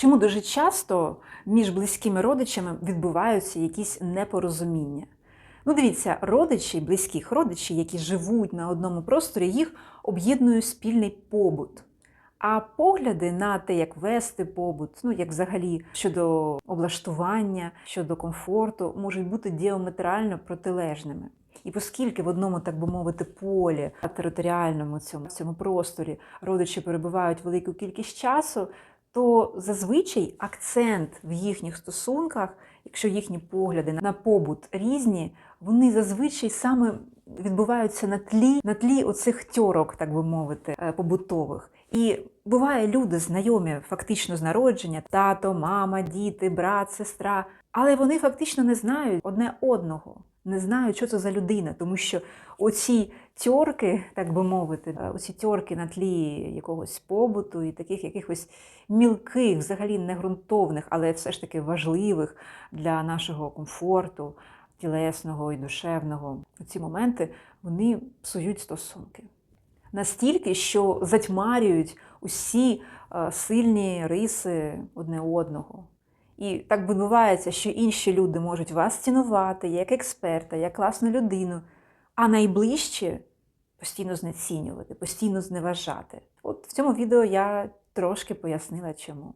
Чому дуже часто між близькими родичами відбуваються якісь непорозуміння? Ну, дивіться, родичі, близьких родичів, які живуть на одному просторі, їх об'єднує спільний побут. А погляди на те, як вести побут, ну як взагалі щодо облаштування, щодо комфорту, можуть бути діаметрально протилежними. І оскільки в одному, так би мовити, полі територіальному цьому, цьому просторі родичі перебувають велику кількість часу, то зазвичай акцент в їхніх стосунках, якщо їхні погляди на побут різні, вони зазвичай саме відбуваються на тлі, на тлі оцих тьорок, так би мовити, е, побутових. І буває люди знайомі фактично з народження: тато, мама, діти, брат, сестра. Але вони фактично не знають одне одного, не знають, що це за людина, тому що оці тьорки, так би мовити, е, оці тьорки на тлі якогось побуту і таких якихось мілких, взагалі негрунтовних, але все ж таки важливих для нашого комфорту, тілесного і душевного. Ці моменти вони псують стосунки. Настільки, що затьмарюють усі е, сильні риси одне одного. І так відбувається, що інші люди можуть вас цінувати як експерта, як класну людину, а найближчі постійно знецінювати, постійно зневажати. От в цьому відео я трошки пояснила чому.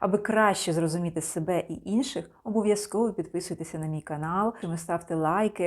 Аби краще зрозуміти себе і інших, обов'язково підписуйтеся на мій канал, ставте лайки,